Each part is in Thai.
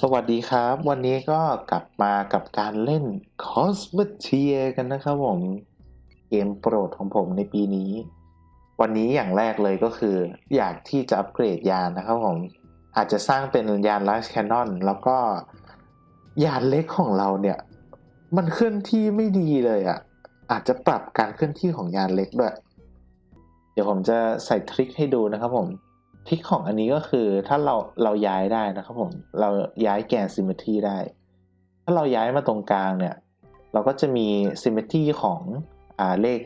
สวัสดีครับ วันนี้ก็กลับมากับการเล่น c o s m o t i e r กันนะครับผม เกมโปรดของผมในปีนี้ วันนี้อย่างแรกเลยก็คือ อยากที่จะอัปเกรดยานนะครับผม อาจจะสร้างเป็นยาน Large Cannon แล้วก็ยานเล็กของเราเนี่ย มันเคลื่อนที่ไม่ดีเลยอะ่ะ อาจจะปรับการเคลื่อนที่ของยานเล็กด้วย เดี๋ยวผมจะใส่ทริคให้ดูนะครับผม ทริคของอันนี้ก็คือถ้าเราเราย้ายได้นะครับผมเราย้ายแกนซิมเมตรีได้ ถ้าเราย้ายมาตรงกลางเนี่ย เราก็จะมีซิมเมตรีของอ่าเลข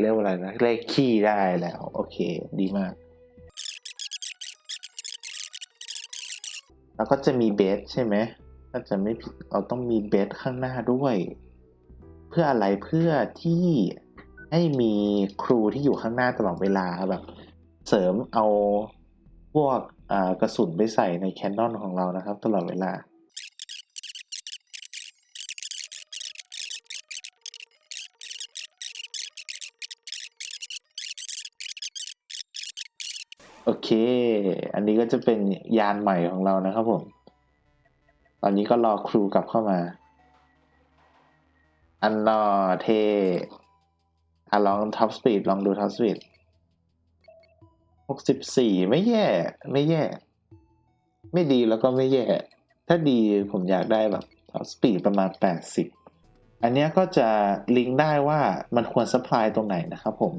เรียกว่าอะไรนะ เลขคีย์ได้แล้ว โอเค ดีมาก แล้วก็จะมีเบสใช่ไหมถ้าจะไม่ผิดเราต้องมีเบสข้างหน้าด้วย เพื่ออะไรเพื่อที่ให้มีครูที่อยู่ข้างหน้าตลอดเวลาแบบ เสริมเอาพวกกระสุนไปใส่ในแคนนอนของเรานะครับ ตลอดเวลา โอเค อันนี้ก็จะเป็นยานใหม่ของเรานะครับผม ตอนนี้ก็รอครูกลับเข้ามา อันนอเทอะลองท็อปสปีดลองดูท็อปสปีด หกสิบสี่ไม่แย่ ไม่แย่ ไม่ดีแล้วก็ไม่แย่ ถ้าดีผมอยากได้แบบสปีดประมาณแปดสิบอันนี้ก็จะลิงก์ได้ว่ามันควรสปายตรงไหนนะครับผม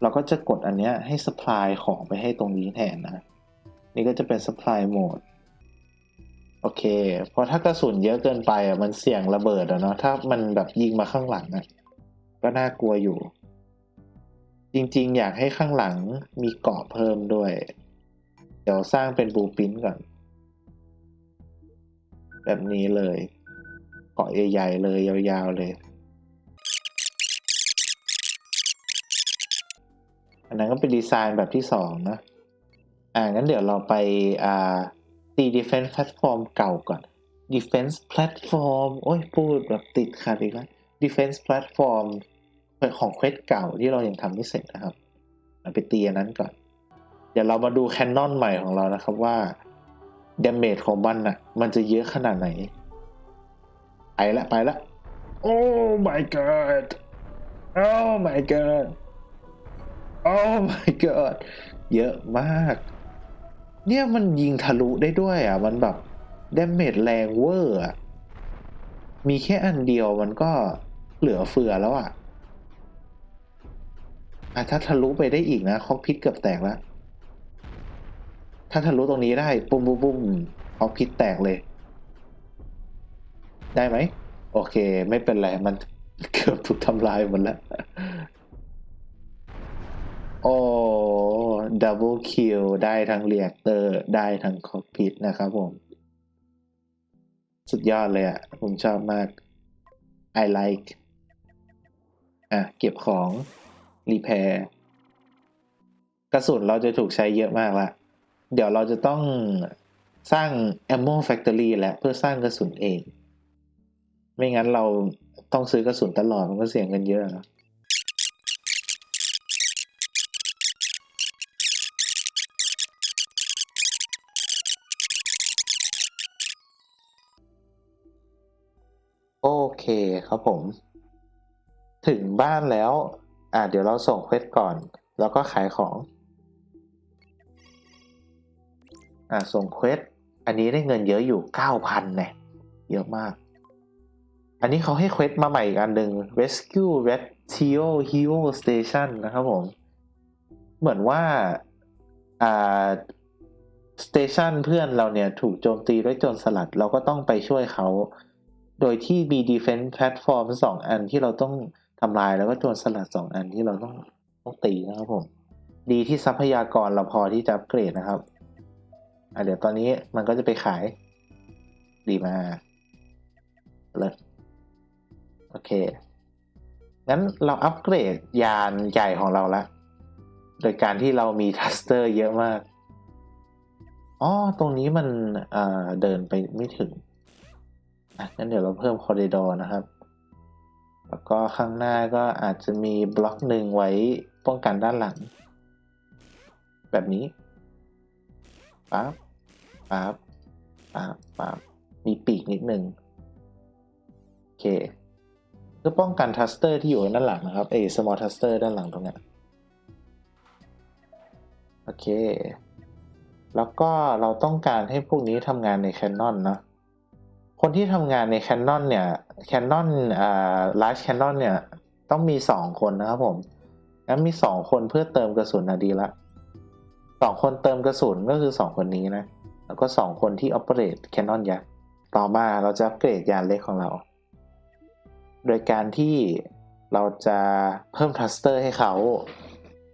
เราก็จะกดอันนี้ให้สปายของไปให้ตรงนี้แทนนะ นี่ก็จะเป็นสปายโหมดโอเคเพราะถ้ากระสุนเยอะเกินไปอะมันเสี่ยงระเบิดอะเนาะถ้ามันแบบยิงมาข้างหลังอะก็น่ากลัวอยู่ จริงๆ อยากให้ข้างหลังมีเกาะเพิ่มด้วย เดี๋ยวสร้างเป็นบูปินก่อน แบบนี้เลย เกาะใหญ่ๆเลยยาวๆเลย อันนั้นก็เป็นดีไซน์แบบที่สองนะ อ่างั้นเดี๋ยวเราไปอ่าตี defense platform เก่าก่อน defense platform โอ้ยพูดแบบติดขัดอีกแล้ว defense platform ของเควสเก่าที่เรายังทำไม่เสร็จนะครับไปตีอันนั้นก่อน เดี๋ยวเรามาดูแคนนอนใหม่ของเรานะครับว่าเดเมจของมันอะ มันจะเยอะขนาดไหน ไปละไปละโอ้ my god โอ้ my god โอ้ my god เยอะมาก เนี่ยมันยิงทะลุได้ด้วยอะ มันแบบเดเมจแรงเวอร์อะ มีแค่อันเดียวมันก็เหลือเฟือแล้วอะ อะถ้าทะลุไปได้อีกนะคอกพิษเกือบแตกแล้ว ถ้าทะลุตรงนี้ได้ปุ้มปุ้มปุ้มคอกพิษแตกเลย ได้ไหม โอเค ไม่เป็นไร มันเกือบถูกทำลายหมดแล้ว โอ้ดับเบิลคิวได้ทั้งเรียกเตอร์ ได้ทั้งคอกพิษนะครับผม สุดยอดเลยอะ่ะ ผมชอบมาก I like อะ เก็บของ รีแพร์กระสุนเราจะถูกใช้เยอะมากละ เดี๋ยวเราจะต้องสร้าง ammo factory แหละเพื่อสร้างกระสุนเอง ไม่งั้นเราต้องซื้อกระสุนตลอดมันก็เสี่ยงกันเยอะนะโอเคครับผม ถึงบ้านแล้ว อ่าเดี๋ยวเราส่งเควสก่อน แล้วก็ขายของอ่าส่งเควสอันนี้ได้เงินเยอะอยู่เก้าพันเนี่ยเยอะมาก อันนี้เขาให้เควสมาใหม่อีกอันหนึ่ง Rescue Red Teo Hero Station นะครับผม เหมือนว่า อ่าสเตชันเพื่อนเราเนี่ย ถูกโจมตีด้วยโจรสลัด เราก็ต้องไปช่วยเขา โดยที่มี Defense Platform สองอันที่เราต้อง ทำลายแล้วก็โจรสลัดสองอันที่เราต้องต้องตีนะครับผม ดีที่ทรัพยากรเราพอที่จะอัปเกรดนะครับอะเดี๋ยวตอนนี้มันก็จะไปขาย ดีมากเลยโอเค งั้นเราอัปเกรดยานใหญ่ของเราละ โดยการที่เรามีทัสเตอร์เยอะมาก อ๋อ ตรงนี้มันเดินไปไม่ถึงอะงั้นเดี๋ยวเราเพิ่มคอริดอร์นะครับ แล้วก็ข้างหน้าก็อาจจะมีบล็อกหนึ่งไว้ป้องกันด้านหลัง แบบนี้ปั๊บปั๊บอ่าปาบมีปีกนิดหนึ่งโอเคเพื่อป้องกันทัสเตอร์ที่อยู่ด้านหลังนะครับเอ small thruster ด้านหลังตรงนี้ยโอเค แล้วก็เราต้องการให้พวกนี้ทำงานใน Canon เนะ คนที่ทำงานใน Canon เนี่ย Canon อ่า large Canon เนี่ย ต้องมีสองคนนะครับผมงั้นมีสองคนเพื่อเติมกระสุนนะดีละสองคนเติมกระสุนก็คือสองคนนี้นะ แล้วก็สองคนที่ operate Canon ยักษ์ต่อมาเราจะอัปเกรดยานเล็กของเรา โดยการที่เราจะเพิ่ม thruster ให้เขา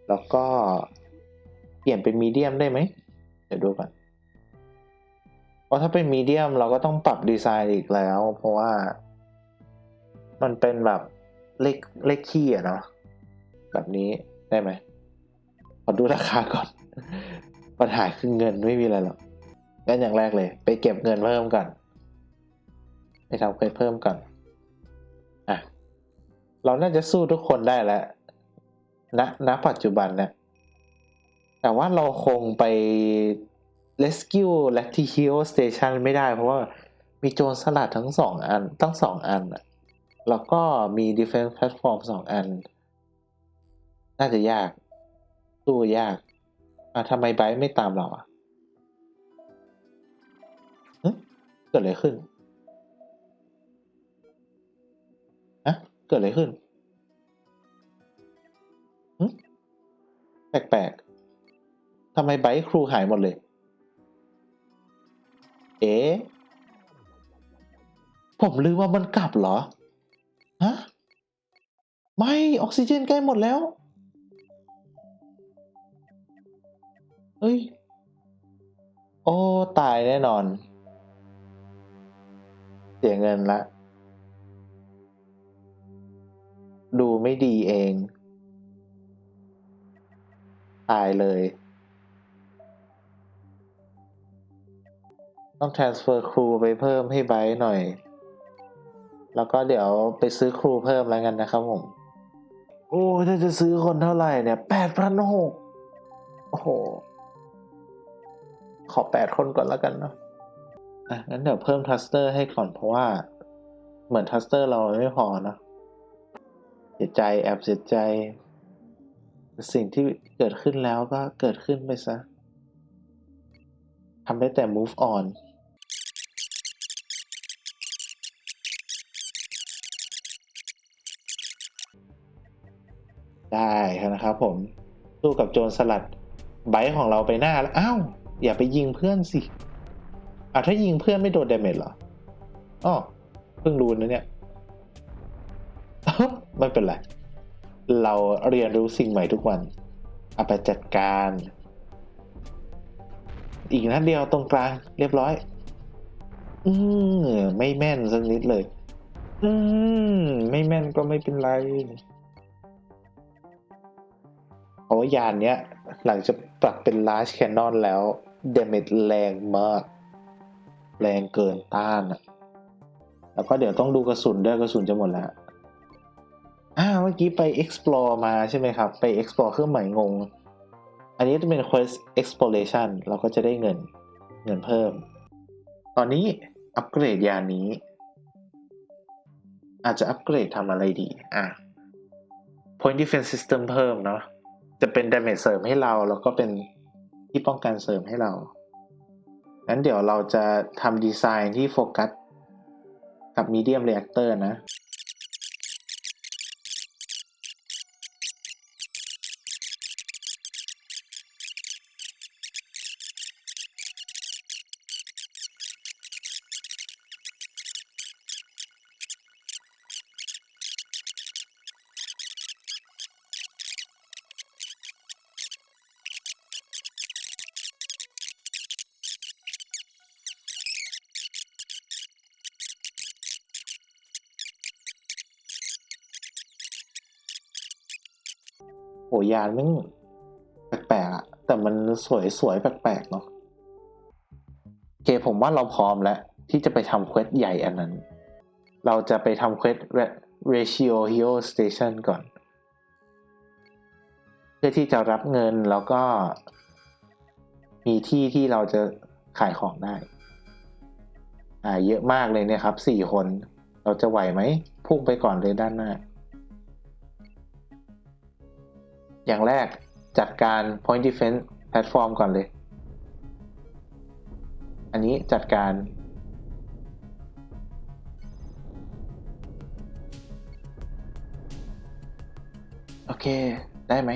แล้วก็เปลี่ยนเป็นมีเดียมได้ไหม เดี๋ยวดูก่อน เพราะถ้าเป็นมีเดียมเราก็ต้องปรับดีไซน์อีกแล้ว เพราะว่า มันเป็นแบบเลขเลขขี้อะเนาะแบบนี้ได้ไหมขอดูราคาก่อน ปัญหาคือเงินไม่มีอะไรหรอกงั้นอย่างแรกเลย ไปเก็บเงินเพิ่มก่อนไปทำเควสเพิ่มก่อนอะเราน่าจะสู้ทุกคนได้แล้วณณปัจจุบันเนะแต่ว่าเราคงไป Rescue l a c t i h e o Station ไม่ได้ เพราะว่ามีโจรสลัดทั้งสองอันทั้งสองอันอะแล้วก็มี Defense Platform สองอัน น่าจะยากสู้ยากอะทำไมไบต์ไม่ตามเราอะเอ๊ะเกิดอะไรขึ้นอะเกิดอะไรขึ้นแปลกๆทำไมไบรท์ครูหายหมดเลย เอ๊ะ ผมลืมว่ามันกลับเหรอ ฮะ ไม่ ออกซิเจนใกล้หมดแล้วเอ้ย โอ้ ตายแน่นอน เสียเงินละ ดูไม่ดีเอง ตายเลย ต้อง transfer ครูไปเพิ่มให้ไบต์หน่อย แล้วก็เดี๋ยวไปซื้อครูเพิ่มแล้วกันนะครับผม โอ้ถ้าจะซื้อคนเท่าไหร่เนี่ยแปดพันหกโอ้โห ขอแปดคนก่อนแล้วกันเนาะอะงั้นเดี๋ยวเพิ่มทัสเตอร์ให้ก่อนเพราะว่า เหมือนทัสเตอร์เราไม่พอเนอะเสียใจแอบเสียใจ สิ่งที่เกิดขึ้นแล้วก็เกิดขึ้นไปซะทำได้แต่ move on ได้นะครับผมสู้กับโจรสลัดไบค์ของเราไปหน้าแล้วอ้าวอย่าไปยิงเพื่อนสิอะถ้ายิงเพื่อนไม่โดนดาเมจเหรออ๋อเพิ่งรู้นะเนี่ยไม่เป็นไร เราเรียนรู้สิ่งใหม่ทุกวันเอาไปจัดการ อีกนัดเดียวตรงกลางเรียบร้อย อืมไม่แม่นสักนิดเลย อืมไม่แม่นก็ไม่เป็นไร เพราะว่ายานเนี้ยหลังจากปรับเป็น large cannon แล้ว damage แรงมาก แรงเกินต้านอะแล้วก็เดี๋ยวต้องดูกระสุนด้วยกระสุนจะหมดแล้วอ่าเมื่อกี้ไป explore มาใช่ไหมครับ ไป explore เครื่องหมายงง อันนี้จะเป็น quest exploration เราก็จะได้เงินเงินเพิ่ม ตอนนี้อัปเกรดยานนี้ อาจจะอัปเกรดทำอะไรดี อะ point defense system เพิ่มเนาะ จะเป็นดาเมจเสริมให้เรา แล้วก็เป็นที่ป้องกันเสริมให้เรางั้นเดี๋ยวเราจะทำดีไซน์ที่โฟกัสกับ medium reactor นะ ยานม่งแปลกๆอะแต่มันสวยสวยๆแปลกๆเนาะโอเคผมว่าเราพร้อมแล้ว ที่จะไปทำเควสใหญ่อันนั้น เราจะไปทำเควส ratio hero station ก่อน เพื่อที่จะรับเงินแล้วก็ มีที่ที่เราจะขายของได้ อ่า เยอะมากเลยเนี่ยครับสี่คน เราจะไหวไหมพุ่งไปก่อนเลยด้านหน้า อย่างแรกจัดการ point defense platform ก่อนเลย อันนี้จัดการ โอเค ได้ไหม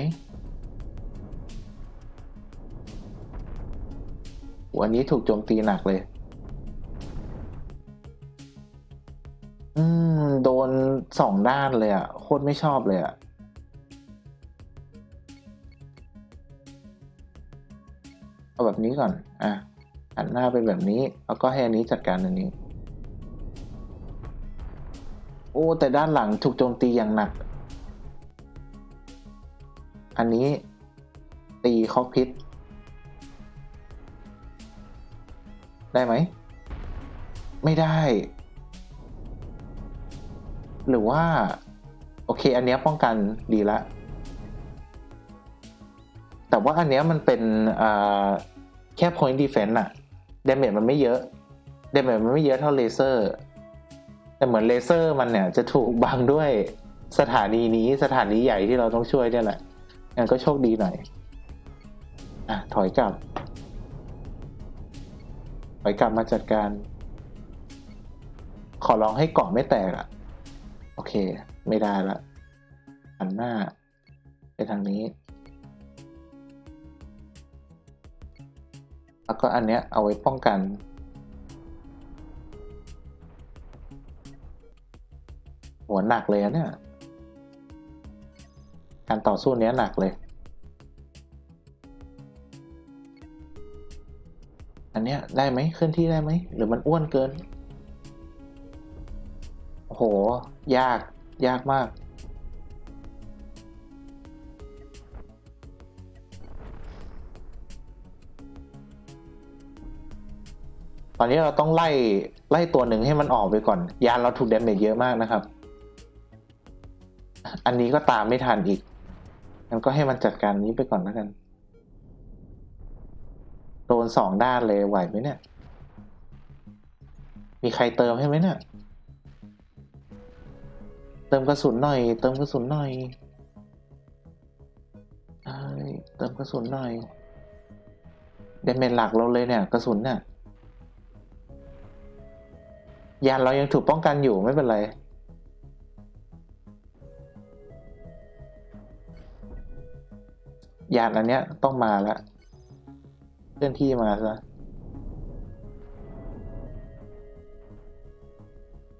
วันนี้ถูกโจมตีหนักเลย อืม โดนสองด้านเลยอะ่ะ โคตรไม่ชอบเลยอะ่ะ แบบนี้ก่อน อะหันหน้าไปแบบนี้ แล้วก็ให้อันนี้จัดการอันนี้ โอ้ แต่ด้านหลังถูกโจมตีอย่างหนัก อันนี้ตีคอกพิษ ได้ไหม ไม่ได้ หรือว่า โอเค อันเนี้ยป้องกันดีละ แต่ว่าอันเนี้ยมันเป็นอ่า แค่ point defense อะดาเมจมันไม่เยอะดาเมจมันไม่เยอะเท่าเลเซอร์ แต่เหมือนเลเซอร์มันเนี่ยจะถูกบังด้วยสถานีนี้สถานีใหญ่ที่เราต้องช่วยเนี่ยแหละงั้นก็โชคดีหน่อย อะ ถอยกลับ ถอยกลับมาจัดการ ขอร้องให้เกาะไม่แตกอะโอเค ไม่ได้ละหันหน้า ไปทางนี้ แล้วก็อันเนี้ยเอาไว้ป้องกัน หัวหนักเลยอะเนี่ย การต่อสู้เนี้ยหนักเลย อันเนี้ยได้ไหมเคลื่อนที่ได้ไหม หรือมันอ้วนเกิน โอ้โห ยาก ยากมาก ตอนนี้เราต้องไล่ไล่ตัวหนึ่งให้มันออกไปก่อน ยานเราถูกดเมจเยอะมากนะครับ อันนี้ก็ตามไม่ทันอีกงั้นก็ให้มันจัดการนี้ไปก่อนแล้วกัน โดนสองด้านเลยไหวไหมเนี่ย มีใครเติมให้ไหมเนี่ย เติมกระสุนหน่อย เติมกระสุนหน่อยเอ้ยเติมกระสุนหน่อยเดเมจหลักเราเลยเนี่ย กระสุนเนี่ย ยานเรายังถูกป้องกันอยู่ไม่เป็นไร ยานอันเนี้ยต้องมาแล้วเคลื่อนที่มาซะ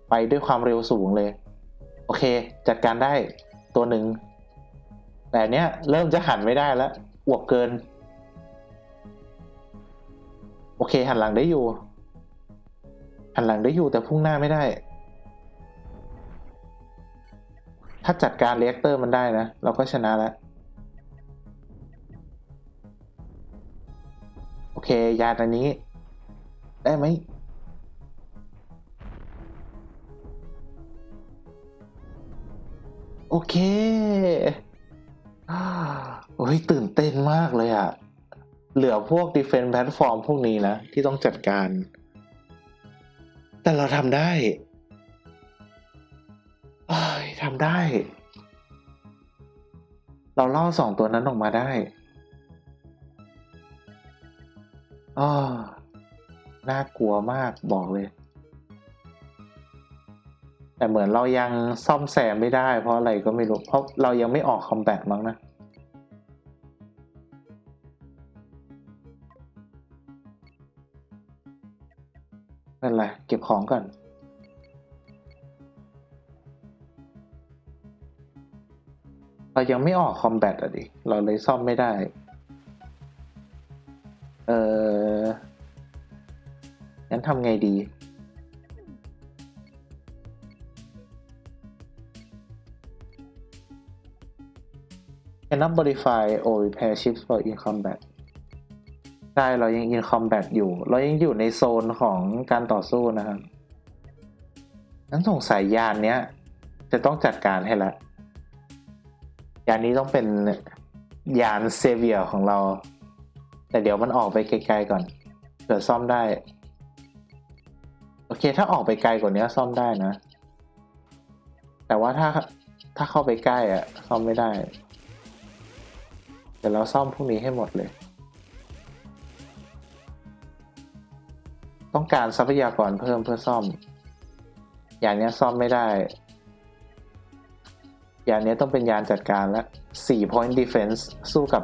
ไปด้วยความเร็วสูงเลย โอเค จัดการได้ตัวหนึ่ง แต่อันเนี้ยเริ่มจะหันไม่ได้แล้วอวบเกิน โอเคหันหลังได้อยู่ หันหลังได้อยู่แต่พุ่งหน้าไม่ได้ ถ้าจัดการเรียกเตอร์มันได้นะ เราก็ชนะแล้ว โอเค ยานอันนี้ ได้ไหมโอเค โอ้ยตื่นเต้นมากเลยอะ เหลือพวก Defense Platform พวกนี้นะ ที่ต้องจัดการ แต่เราทำได้เอ้ยทำได้ เราล่อสองตัวนั้นออกมาได้อ้อน่ากลัวมากบอกเลย แต่เหมือนเรายังซ่อมแซมไม่ได้เพราะอะไรก็ไม่รู้ เพราะเรายังไม่ออกคอมแบทมั้งนะ ก็บของก่อนเรายังไม่ออกคอมแบทอะดิ เราเลยซ่อมไม่ได้ เอองั้นทำไงดี cannot modify or repair ships for in combat ใช่เรายัง in combat อยู่ เรายังอยู่ในโซนของการต่อสู้นะครับนั้นสงสัยยานเนี้ย จะต้องจัดการให้ละยานนี้ต้องเป็นยานเซเวียของเรา แต่เดี๋ยวมันออกไปไกลๆก่อนเผื่อซ่อมได้ โอเค ถ้าออกไปไกลกว่านี้ซ่อมได้นะ แต่ว่าถ้าถ้าเข้าไปใกล้อะซ่อมไม่ได้ เดี๋ยวเราซ่อมพวกนี้ให้หมดเลย ต้องการทรัพยากรเพิ่มเพื่อซ่อม อย่างนี้ซ่อมไม่ได้ อย่างนี้ต้องเป็นยานจัดการแล้ว4 point defense สู้กับ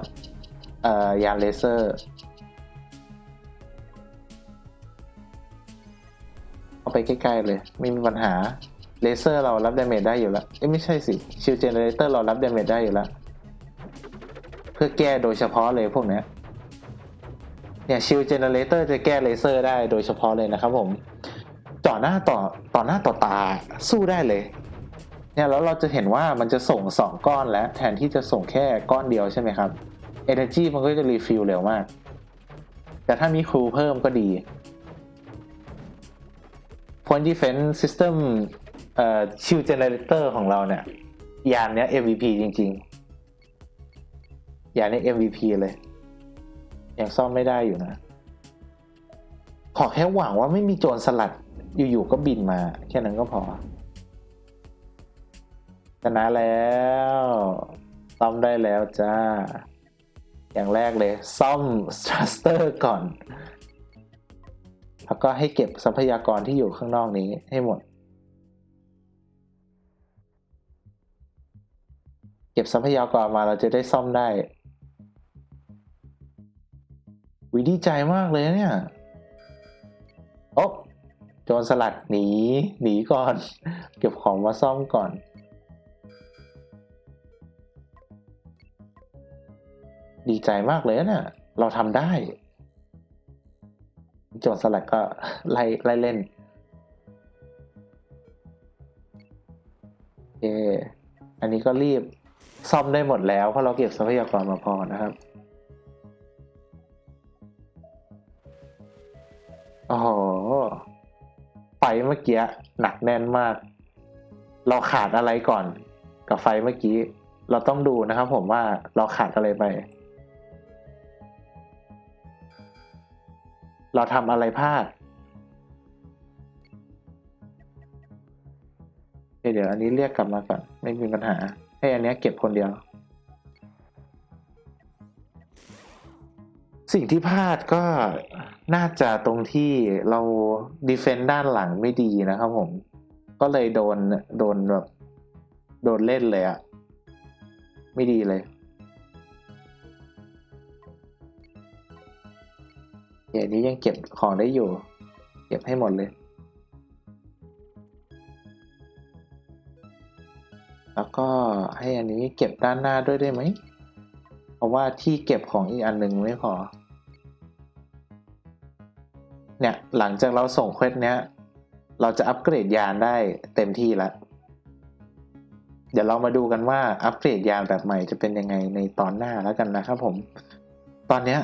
ยานเลเซอร์เอาไปใกล้ๆเลย ไม่มีปัญหาเลเซอร์เรารับดาเมจได้อยู่แล้วเอ้ยไม่ใช่สิชิลเจเนเรเตอร์เรารับดาเมจได้อยู่แล้ว เพื่อแก้โดยเฉพาะเลยพวกนี้ เนี่ยชิลเจเนเรเตอร์จะแก้เลเซอร์ได้โดยเฉพาะเลยนะครับผมต่อหน้าต่อต่อหน้าต่อตาสู้ได้เลย เนี่ยแล้วเราจะเห็นว่ามันจะส่งสองก้อนแล้ว แทนที่จะส่งแค่ก้อนเดียวใช่ไหมครับ Energy มันก็จะรีฟิลเร็วมาก แต่ถ้ามีครูเพิ่มก็ดี Point Defense System เอ่อ Shield Generator ของเราเนี่ย ยานเนี้ย MVP จริง ๆ ยานนี้ย MVP เลย ยังซ่อมไม่ได้อยู่นะ ขอแค่หวังว่าไม่มีโจรสลัดอยู่ๆก็บินมา แค่นั้นก็พอชนะแล้วซ่อมได้แล้วจ้า อย่างแรกเลย ซ่อมสตรัสเตอร์ก่อน แล้วก็ให้เก็บทรัพยากรที่อยู่ข้างนอกนี้ให้หมด เก็บทรัพยากรมาเราจะได้ซ่อมได้ วิดีใจมากเลยเนี่ยโอ๊ะโจรสลัดหนีหนีก่อน เก็บของมาซ่อมก่อน ดีใจมากเลยนะเนี่ยเราทำได้ โจรสลัดก็ไล่ไล่เล่นโอเคอันนี้ก็รีบซ่อมได้หมดแล้วเพราะเราเก็บทรัพยากรมาพอนะครับ โอ้โหไฟเมื่อกี้หนักแน่นมาก เราขาดอะไรก่อน กับไฟเมื่อกี้ เราต้องดูนะครับผมว่าเราขาดอะไรไป เราทำอะไรพลาดเดี๋ยวอันนี้เรียกกลับมาก่อนไม่มีปัญหา ให้อันนี้เก็บคนเดียว สิ่งที่พลาดก็น่าจะตรงที่เราดีเฟนต์ด้านหลังไม่ดีนะครับผม ก็เลยโดนโดนแบบโดนเล่นเลยอะไม่ดีเลยเดี๋ยวนี้ยังเก็บของได้อยู่ เก็บให้หมดเลย แล้วก็ให้อันนี้เก็บด้านหน้าด้วยได้ไหม เพราะว่าที่เก็บของอีกอันหนึ่งไม่พอ เนี่ยหลังจากเราส่งเควสเนี้ย เราจะอัปเกรดยานได้เต็มที่แล้วเดี๋ยวเรามาดูกันว่าอัปเกรดยานแบบใหม่จะเป็นยังไงในตอนหน้าแล้วกันนะครับผม ตอนเนี้ย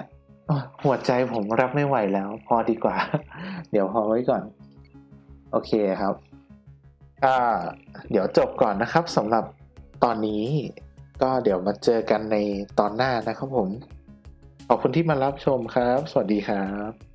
หัวใจผมรับไม่ไหวแล้ว พอดีกว่า เดี๋ยวพอไว้ก่อน โอเคครับก็เดี๋ยวจบก่อนนะครับสำหรับตอนนี้ ก็เดี๋ยวมาเจอกันในตอนหน้านะครับผม ขอบคุณที่มารับชมครับ สวัสดีครับ